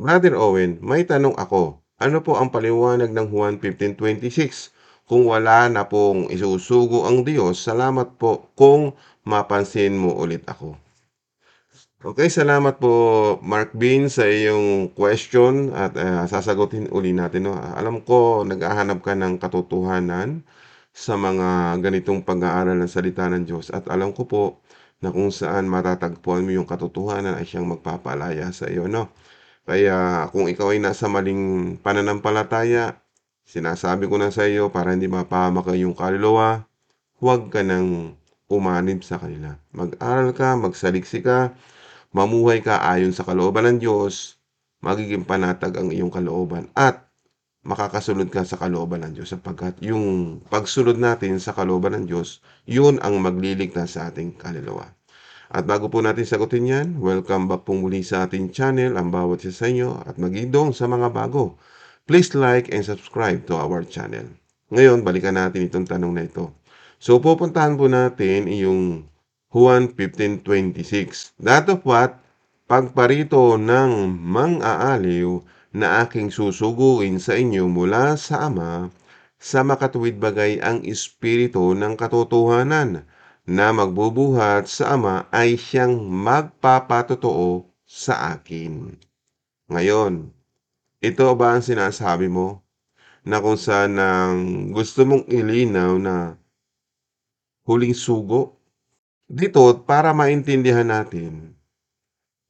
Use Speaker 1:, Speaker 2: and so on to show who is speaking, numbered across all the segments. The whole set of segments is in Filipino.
Speaker 1: Brother Owen, may tanong ako. Ano po ang paliwanag ng Juan 15:26? Kung wala na pong isusugo ang Diyos, salamat po kung mapansin mo ulit ako. Okay, salamat po Mark Bean sa iyong question at uh, sasagutin uli natin. No? Alam ko naghahanap ka ng katotohanan sa mga ganitong pag-aaral ng salita ng Diyos at alam ko po na kung saan matatagpuan mo yung katotohanan ay siyang magpapalaya sa iyo. No? Kaya kung ikaw ay nasa maling pananampalataya, sinasabi ko na sa iyo para hindi mapahamak yung kaluluwa, huwag ka nang umanib sa kanila. Mag-aral ka, magsaliksi ka, mamuhay ka ayon sa kalooban ng Diyos, magiging panatag ang iyong kalooban at makakasunod ka sa kalooban ng Diyos sapagkat yung pagsunod natin sa kalooban ng Diyos, yun ang magliligtas sa ating kaluluwa. At bago po natin sagutin yan, welcome back po muli sa ating channel, ang bawat isa sa inyo at magindong sa mga bago. Please like and subscribe to our channel. Ngayon, balikan natin itong tanong na ito. So, pupuntahan po natin yung Juan 15.26 That of what? Pagparito ng mang-aaliw na aking susuguin sa inyo mula sa Ama, sa makatuwid bagay ang Espiritu ng katotohanan na magbubuhat sa Ama ay siyang magpapatotoo sa akin. Ngayon, ito ba ang sinasabi mo na kung saan ang gusto mong ilinaw na huling sugo dito, para maintindihan natin,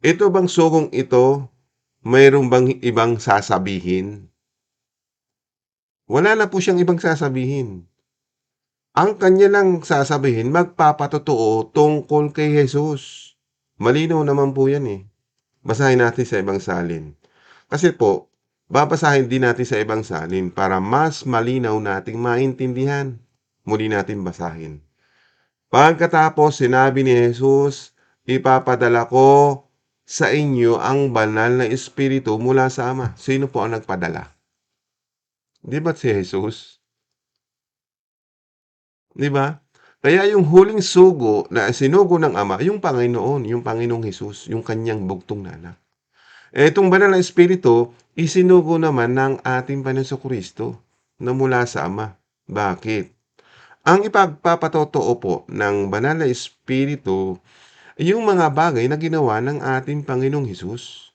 Speaker 1: ito bang sugong ito, mayroong bang ibang sasabihin? Wala na po siyang ibang sasabihin. Ang kanya lang sasabihin, magpapatotoo tungkol kay Jesus. Malinaw naman po yan eh. Basahin natin sa ibang salin. Kasi po, babasahin din natin sa ibang salin para mas malinaw nating maintindihan. Muli natin basahin. Pagkatapos sinabi ni Jesus, ipapadala ko sa inyo ang banal na espiritu mula sa Ama. Sino po ang nagpadala? Di ba si Jesus? Di ba? Kaya yung huling sugo na sinugo ng Ama, yung Panginoon, yung Panginoong Jesus, yung kanyang bugtong nanak. Etong banal na espiritu, isinugo naman ng ating Panginoon Kristo na mula sa Ama. Bakit? Ang ipagpapatotoo po ng banal na espiritu yung mga bagay na ginawa ng ating Panginoong Hesus.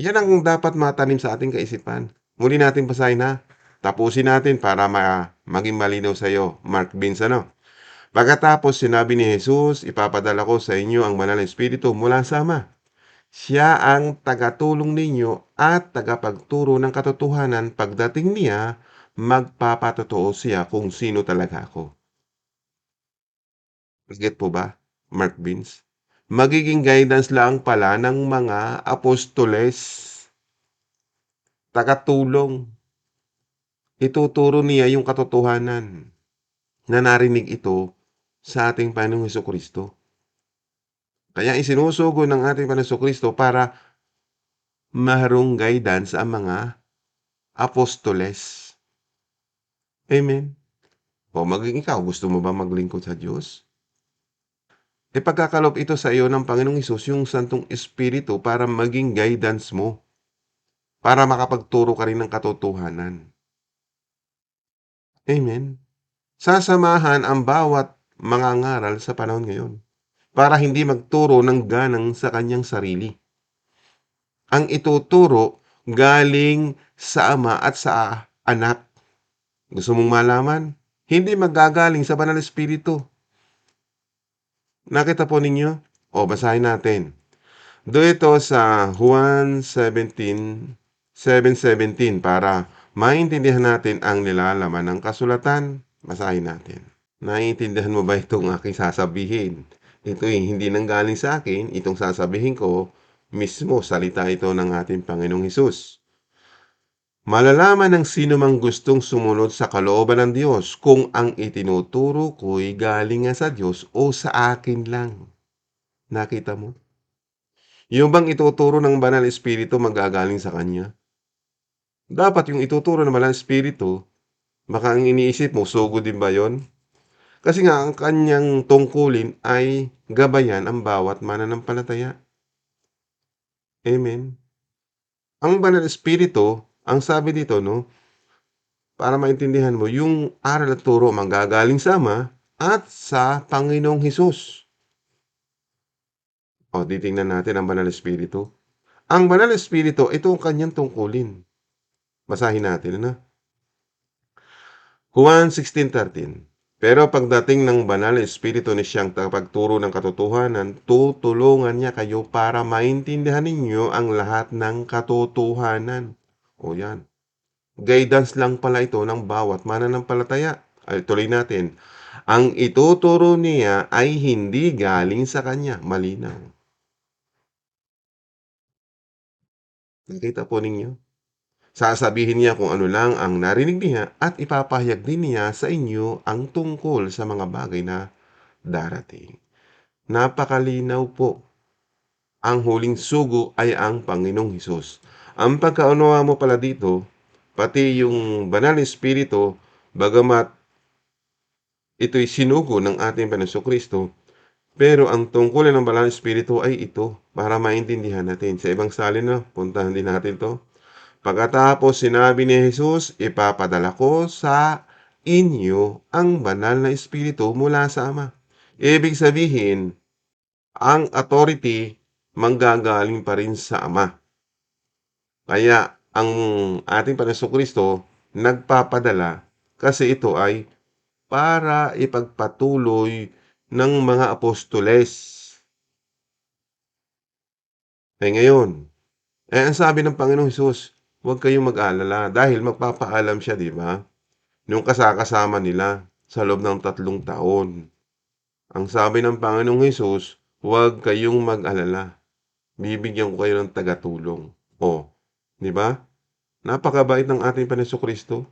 Speaker 1: Yan ang dapat matanim sa ating kaisipan. Muli natin basahin ha. Tapusin natin para ma maging malinaw sa iyo. Mark Vince ano? Pagkatapos sinabi ni Jesus, ipapadala ko sa inyo ang banal na espiritu mula sa Ama. Siya ang tagatulong ninyo at tagapagturo ng katotohanan pagdating niya magpapatotoo siya kung sino talaga ako. Get po ba, Mark Beans? Magiging guidance lang pala ng mga apostoles. Takatulong. Ituturo niya yung katotohanan na narinig ito sa ating Panginoong Heso Kristo. Kaya isinusugo ng ating Panginoong Kristo para maharong guidance ang mga apostoles. Amen. O maging ikaw, gusto mo ba maglingkod sa Diyos? Ipagkakalob ito sa iyo ng Panginoong Isus yung Santong Espiritu para maging guidance mo. Para makapagturo ka rin ng katotohanan. Amen. Sasamahan ang bawat mga ngaral sa panahon ngayon para hindi magturo ng ganang sa kanyang sarili. Ang ituturo galing sa ama at sa anak gusto mong malaman? Hindi magagaling sa banal espiritu. Nakita po ninyo? O, basahin natin. Do ito sa Juan 17, 7.17 para maintindihan natin ang nilalaman ng kasulatan. Basahin natin. Naiintindihan mo ba itong aking sasabihin? Ito hindi nang galing sa akin, itong sasabihin ko, mismo salita ito ng ating Panginoong Hesus. Malalaman ng sino mang gustong sumunod sa kalooban ng Diyos kung ang itinuturo ko'y galing nga sa Diyos o sa akin lang. Nakita mo? Yung bang ituturo ng banal espiritu magagaling sa Kanya? Dapat yung ituturo ng banal espiritu, baka ang iniisip mo, sugo din ba yon? Kasi nga, ang kanyang tungkulin ay gabayan ang bawat mananampalataya. Amen. Ang Banal na Espiritu, ang sabi dito 'no para maintindihan mo yung aral at turo manggagaling sa Ama at sa Panginoong Hesus. O titingnan natin ang Banal na Espiritu. Ang Banal na Espiritu, ito ang kanyang tungkulin. Basahin natin ano. Juan 16:13 Pero pagdating ng Banal na Espiritu ni siyang tagapagturo ng katotohanan, tutulungan niya kayo para maintindihan ninyo ang lahat ng katotohanan. O yan. Guidance lang pala ito ng bawat mananampalataya. Ay, tuloy natin. Ang ituturo niya ay hindi galing sa kanya. Malinaw. Nakita po ninyo? Sasabihin niya kung ano lang ang narinig niya at ipapahayag din niya sa inyo ang tungkol sa mga bagay na darating. Napakalinaw po. Ang huling sugo ay ang Panginoong Hesus. Ang pagkaunawa mo pala dito, pati yung banal na espiritu, bagamat ito'y sinugo ng ating Panginoon Kristo, pero ang tungkulin ng banal na espiritu ay ito para maintindihan natin. Sa ibang salin na, puntahan din natin to. Pagkatapos sinabi ni Jesus, ipapadala ko sa inyo ang banal na espiritu mula sa Ama. Ibig sabihin, ang authority manggagaling pa rin sa Ama. Kaya ang ating Panginoon Kristo nagpapadala kasi ito ay para ipagpatuloy ng mga apostoles. Eh ngayon, eh ang sabi ng Panginoong Hesus, huwag kayong mag-alala dahil magpapaalam siya, di ba? Nung kasakasama nila sa loob ng tatlong taon. Ang sabi ng Panginoong Hesus, huwag kayong mag-alala. Bibigyan ko kayo ng tagatulong. O, di ba? Napakabait ng ating Panginoon Kristo.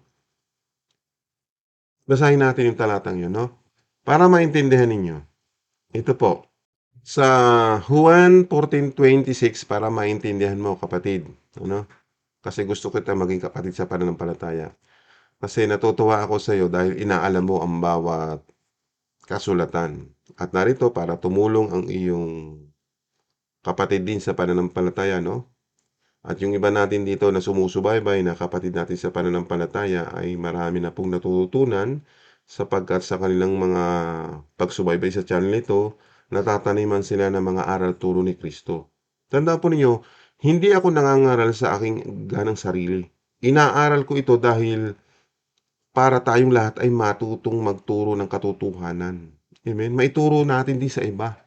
Speaker 1: Basahin natin yung talatang yun, no? Para maintindihan ninyo. Ito po. Sa Juan 14.26 para maintindihan mo kapatid. Ano? Kasi gusto kita maging kapatid sa pananampalataya. Kasi natutuwa ako sa iyo dahil inaalam mo ang bawat kasulatan. At narito para tumulong ang iyong kapatid din sa pananampalataya, no? At yung iba natin dito na sumusubaybay na kapatid natin sa pananampalataya ay marami na pong natututunan sapagkat sa kanilang mga pagsubaybay sa channel nito, natataniman sila ng mga aral turo ni Kristo. Tanda po ninyo, hindi ako nangangaral sa aking ganang sarili. Inaaral ko ito dahil para tayong lahat ay matutong magturo ng katotohanan. Amen? Maituro natin din sa iba.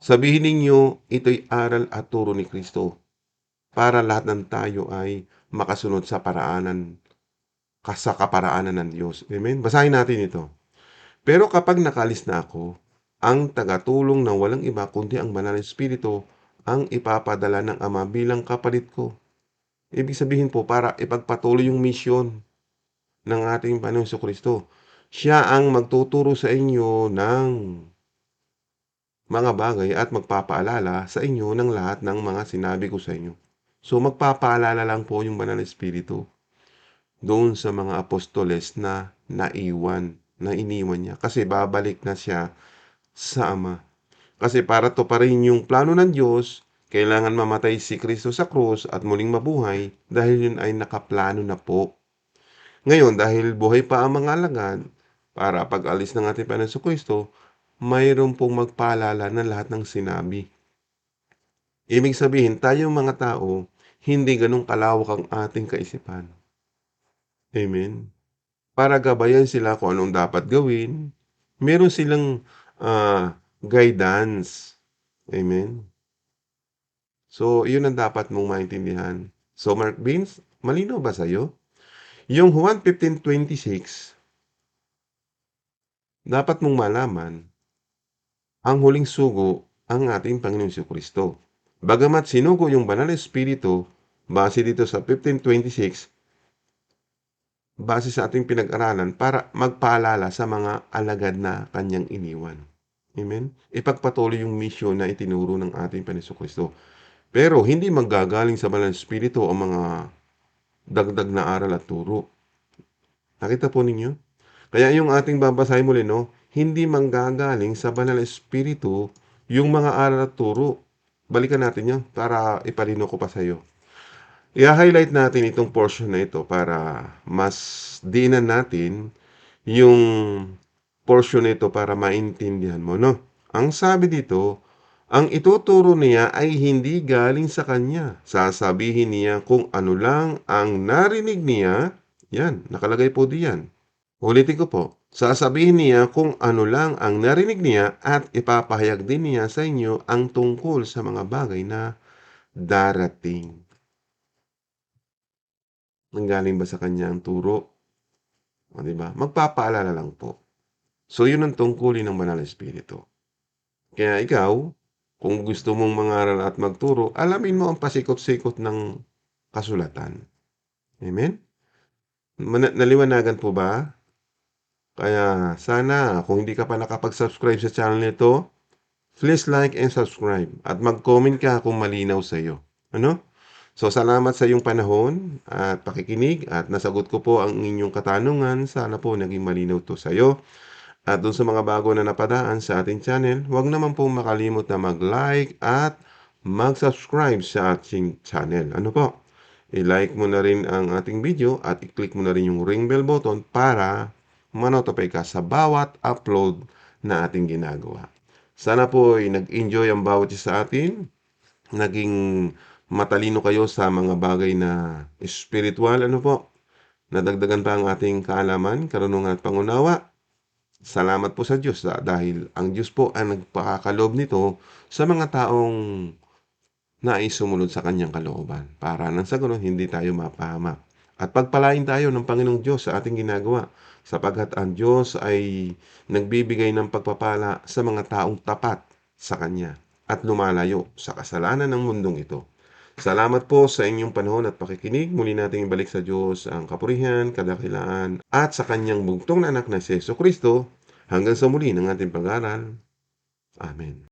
Speaker 1: Sabihin ninyo, ito'y aral at turo ni Kristo para lahat ng tayo ay makasunod sa paraanan sa kaparaanan ng Diyos. Amen? Basahin natin ito. Pero kapag nakalis na ako, ang tagatulong ng walang iba kundi ang banal na Espiritu ang ipapadala ng Ama bilang kapalit ko. Ibig sabihin po para ipagpatuloy yung misyon ng ating Panginoon Kristo. Siya ang magtuturo sa inyo ng mga bagay at magpapaalala sa inyo ng lahat ng mga sinabi ko sa inyo. So magpapaalala lang po yung banal na espiritu doon sa mga apostoles na naiwan, na iniwan niya. Kasi babalik na siya sa Ama. Kasi para to pa rin yung plano ng Diyos, kailangan mamatay si Kristo sa krus at muling mabuhay dahil yun ay nakaplano na po. Ngayon, dahil buhay pa ang mga alagad, para pag-alis ng ating Panginoon Kristo, mayroon pong magpaalala ng lahat ng sinabi. Ibig sabihin, tayong mga tao, hindi ganong kalawak ang ating kaisipan. Amen. Para gabayan sila kung anong dapat gawin, meron silang uh, guidance. Amen. So, yun ang dapat mong maintindihan. So, Mark Beans, malino ba sa'yo? Yung Juan 15.26, dapat mong malaman, ang huling sugo ang ating Panginoon si Kristo. Bagamat sinugo yung banal na espiritu, base dito sa 1526, base sa ating pinag-aralan para magpaalala sa mga alagad na kanyang iniwan. Amen? Ipagpatuloy yung misyon na itinuro ng ating Panginoon Kristo. Pero hindi manggagaling sa banal na espiritu ang mga dagdag na aral at turo. Nakita po ninyo? Kaya yung ating babasahin muli, no? Hindi manggagaling sa banal na espiritu yung mga aral at turo balikan natin yan para ipalino ko pa sa iyo. i-ha-highlight natin itong portion na ito para mas diinan natin yung portion nito para maintindihan mo, no? Ang sabi dito, ang ituturo niya ay hindi galing sa kanya. Sasabihin niya kung ano lang ang narinig niya. Yan, nakalagay po diyan. Ulitin ko po. Sasabihin niya kung ano lang ang narinig niya at ipapahayag din niya sa inyo ang tungkol sa mga bagay na darating. Nanggaling ba sa kanya ang turo? O, di ba? Magpapaalala lang po. So, yun ang tungkulin ng Banal na Espiritu. Kaya ikaw, kung gusto mong mangaral at magturo, alamin mo ang pasikot-sikot ng kasulatan. Amen? Mana- naliwanagan po ba? Kaya sana kung hindi ka pa nakapag-subscribe sa channel nito, please like and subscribe at mag-comment ka kung malinaw sa iyo. Ano? So salamat sa iyong panahon at pakikinig at nasagot ko po ang inyong katanungan. Sana po naging malinaw to sa iyo. At dun sa mga bago na napadaan sa ating channel, huwag naman pong makalimot na mag-like at mag-subscribe sa ating channel. Ano po? I-like mo na rin ang ating video at i-click mo na rin yung ring bell button para manotify ka sa bawat upload na ating ginagawa. Sana po ay nag-enjoy ang bawat isa sa atin. Naging matalino kayo sa mga bagay na spiritual. Ano po? Nadagdagan pa ang ating kaalaman, karunungan at pangunawa. Salamat po sa Diyos da- dahil ang Diyos po ang nagpakakalob nito sa mga taong nais sumunod sa kanyang kalooban. Para nang sa ganun, hindi tayo mapahamak. At pagpalain tayo ng Panginoong Diyos sa ating ginagawa sapagkat ang Diyos ay nagbibigay ng pagpapala sa mga taong tapat sa Kanya at lumalayo sa kasalanan ng mundong ito. Salamat po sa inyong panahon at pakikinig. Muli nating ibalik sa Diyos ang kapurihan, kadakilaan at sa Kanyang bugtong na anak na si Yeso Kristo hanggang sa muli ng ating pag-aaral. Amen.